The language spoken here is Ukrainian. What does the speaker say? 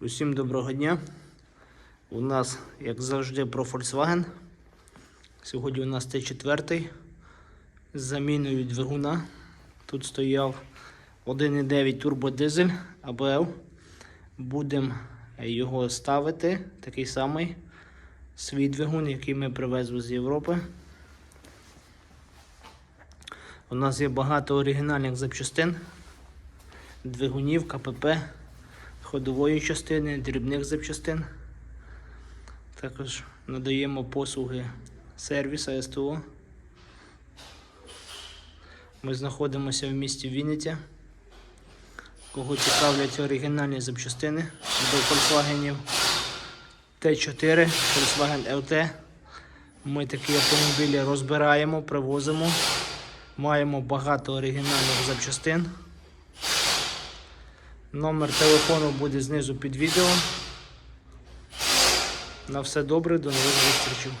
Усім доброго дня. У нас, як завжди, про Volkswagen. Сьогодні у нас Т4 з заміною двигуна. Тут стояв 1,9 турбодизель АБЛ. Будемо його ставити, такий самий свій двигун, який ми привезли з Європи. У нас є багато оригінальних запчастин, двигунів, КПП, ходової частини, дрібних запчастин. Також надаємо послуги сервіса СТО. Ми знаходимося в місті Вінниця. Кого цікавлять оригінальні запчастини до Volkswagen Т4, Volkswagen LT. Ми такі автомобілі розбираємо, привозимо. Маємо багато оригінальних запчастин. Номер телефону буде знизу під відео. На все добре, до нових зустрічей.